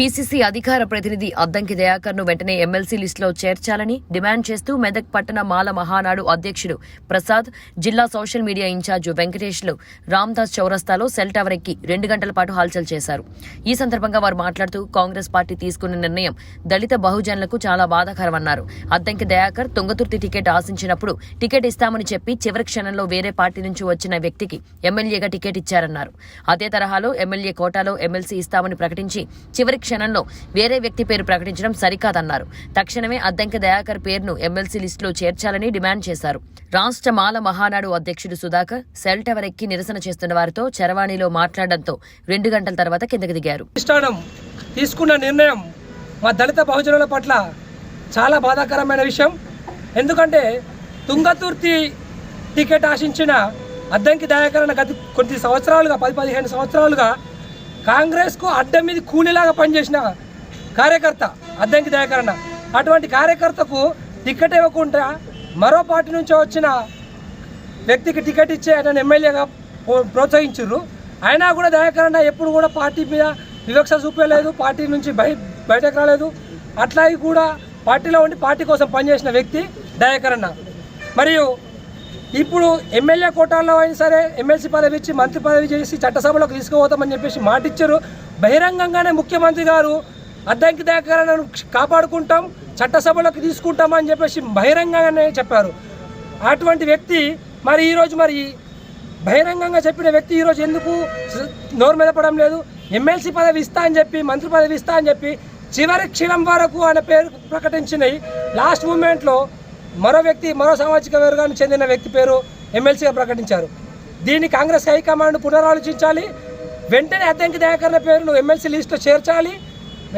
PCC అధికార ప్రతినిధి అద్దంకి దయాకర్ను వెంటనే ఎమ్మెల్సీ లిస్టులో చేర్చాలని డిమాండ్ చేస్తూ మెదక్ పట్టణ మాల మహానాడు అధ్యక్షుడు ప్రసాద్ జిల్లా సోషల్ మీడియా ఇన్ఛార్జి వెంకటేష్లు రామ్దాస్ చౌరస్తాలో సెల్ టవర్ ఎక్కి రెండు గంటల పాటు హల్చల్ చేశారు. ఈ సందర్భంగా వారు మాట్లాడుతూ కాంగ్రెస్ పార్టీ తీసుకున్న నిర్ణయం దళిత బహుజనులకు చాలా బాధాకరమన్నారు. అద్దంకి దయాకర్ తుంగతుర్తి టికెట్ ఆశించినప్పుడు టికెట్ ఇస్తామని చెప్పి చివరి క్షణంలో వేరే పార్టీ నుంచి వచ్చిన వ్యక్తికి ఎమ్మెల్యేగా టికెట్ ఇచ్చారన్నారు. అదే తరహాలో ఎమ్మెల్యే కోటాలో ఎమ్మెల్సీ ఇస్తామని ప్రకటించి చివరి క్షణంలో వేరే వ్యక్తి పేరు ప్రకటించడం సరికాదన్నారు. తక్షణమే అద్దంకి దయాకర్ పేరును ఎమ్మెల్సీ లిస్టులో చేర్చాలని డిమాండ్ చేశారు. రాష్ట్ర మాల మహానాడు అధ్యక్షుడు సుధాకర్ సెల్ టవర్ ఎక్కి నిరసన చేస్తున్న వారితో చరవాణిలో మాట్లాడడంతో రెండు గంటల తర్వాత కిందకి దిగారు. తీసుకున్న నిర్ణయం మా దళిత బహుజనుల పట్ల చాలా బాధాకరమైన విషయం. ఎందుకంటే తుంగతుర్తి టికెట్ ఆశించిన అద్దంకి దయాకరణ గత కొద్ది సంవత్సరాలుగా పది పదిహేను సంవత్సరాలుగా కాంగ్రెస్కు అడ్డం మీద కూలీలాగా పనిచేసిన కార్యకర్త అద్దంకి దయాకరణ. అటువంటి కార్యకర్తకు టికెట్ ఇవ్వకుండా మరో పార్టీ నుంచి వచ్చిన వ్యక్తికి టికెట్ ఇచ్చే ఆయన ఎమ్మెల్యేగా ప్రో- ప్రోత్సహించారు అయినా కూడా దయాకరణ ఎప్పుడు కూడా పార్టీ మీద వివక్ష చూపలేదు పార్టీ నుంచి బయ బయటకు రాలేదు. అట్లాగే కూడా పార్టీలో ఉండి పార్టీ కోసం పనిచేసిన వ్యక్తి దయాకరణ. మరియు ఇప్పుడు ఎమ్మెల్యే కోటాల్లో అయినా సరే ఎమ్మెల్సీ పదవి ఇచ్చి మంత్రి పదవి చేసి చట్టసభలోకి తీసుకుపోతామని చెప్పేసి మాటిచ్చారు. బహిరంగంగానే ముఖ్యమంత్రి గారు అద్దంకి దాకాలను కాపాడుకుంటాం చట్టసభలోకి తీసుకుంటామని చెప్పేసి బహిరంగంగానే చెప్పారు. అటువంటి వ్యక్తి మరి ఈరోజు మరి బహిరంగంగా చెప్పిన వ్యక్తి ఈరోజు ఎందుకు నోరు నోరు మెదపడం లేదు? ఎమ్మెల్సీ పదవి ఇస్తా అని చెప్పి మంత్రి పదవి ఇస్తా అని చెప్పి చివరి క్షణం వరకు ఆయన పేరు ప్రకటించినవి లాస్ట్ మూమెంట్లో మరో వ్యక్తి మరో సామాజిక వర్గానికి చెందిన వ్యక్తి పేరు ఎమ్మెల్సీగా ప్రకటించారు. దీన్ని కాంగ్రెస్ హైకమాండ్ పునరాలోచించాలి. వెంటనే అద్దంకి దయాకరణ పేరును ఎమ్మెల్సీ లిస్టులో చేర్చాలి.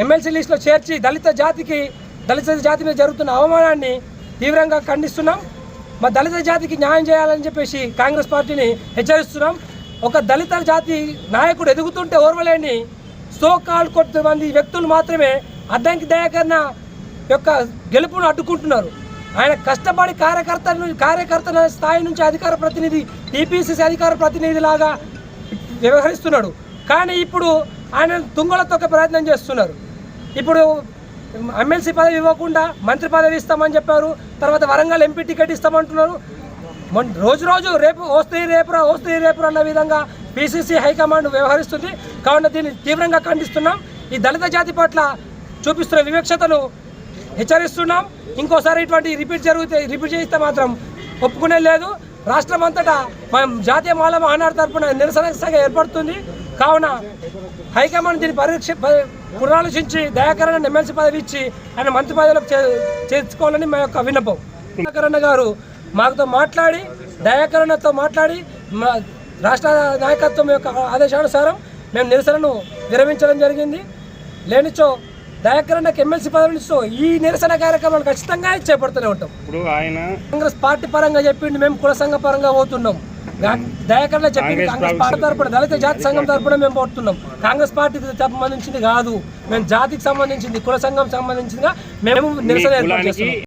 ఎమ్మెల్సీ లిస్టులో చేర్చి దళిత జాతికి దళిత జాతి మీద జరుగుతున్న అవమానాన్ని తీవ్రంగా ఖండిస్తున్నాం. మా దళిత జాతికి న్యాయం చేయాలని చెప్పేసి కాంగ్రెస్ పార్టీని హెచ్చరిస్తున్నాం. ఒక దళిత జాతి నాయకుడు ఎదుగుతుంటే ఓర్వలేని సో కాల్ మంది వ్యక్తులు మాత్రమే అద్దంకి దయాకరణ యొక్క గెలుపును అడ్డుకుంటున్నారు. ఆయన కష్టపడి కార్యకర్త కార్యకర్త స్థాయి నుంచి అధికార ప్రతినిధి టీపీసీసీ అధికార ప్రతినిధి లాగా వ్యవహరిస్తున్నాడు. కానీ ఇప్పుడు ఆయన తుంగల ప్రయత్నం చేస్తున్నారు. ఇప్పుడు ఎమ్మెల్సీ పదవి ఇవ్వకుండా మంత్రి పదవి ఇస్తామని చెప్పారు. తర్వాత వరంగల్ ఎంపీ టికెట్ ఇస్తామంటున్నారు. రోజు రోజు రేపు వస్తే రేపురా వస్తే రేపురా అన్న విధంగా పీసీసీ హైకమాండ్ వ్యవహరిస్తుంది. కావున దీన్ని తీవ్రంగా ఖండిస్తున్నాం. ఈ దళిత జాతి పట్ల చూపిస్తున్న వివక్షతను హెచ్చరిస్తున్నాం. ఇంకోసారి ఇటువంటి రిపీట్ జరిగితే రిపీట్ చేస్తే మాత్రం ఒప్పుకునే లేదు. రాష్ట్రం అంతటా మనం జాతీయ మాల మహానాడు తరపున నిరసన సభ ఏర్పడుతుంది. కావున హైకమాండ్ దీన్ని పరీక్ష ప- పునరాలోచించి దయాకరణ ఎమ్మెల్సీ పదవి ఇచ్చి ఆయన మంత్రి పదవిలోకి చే- చేర్చుకోవాలని మా యొక్క విన్నపం. దయాకరణ గారు మాతో మాట్లాడి దయాకరణతో మాట్లాడి మా రాష్ట్ర నాయకత్వం యొక్క ఆదేశానుసారం మేము నిరసనను విరమించడం జరిగింది. లేనిచో దయాకరణకు ఎమ్మెల్సీ పదవిని ఇస్తూ ఈ నిరసన కార్యక్రమాలు ఖచ్చితంగా చేపడుతూనే ఉంటాం. ఇప్పుడు ఆయన కాంగ్రెస్ పార్టీ పరంగా చెప్పింది మేము కుల సంఘ పరంగా పోతున్నాం. దయాకరణ చెప్పింది కాంగ్రెస్ పార్టీ తరపున దళిత జాతి సంఘం తరపున మేము పోతున్నాం. కాంగ్రెస్ పార్టీకి సంబంధించింది కాదు. మేము జాతికి సంబంధించింది కుల సంఘం సంబంధించిందిగా మేము నిరసన ఏర్పాటు చేస్తున్నాం.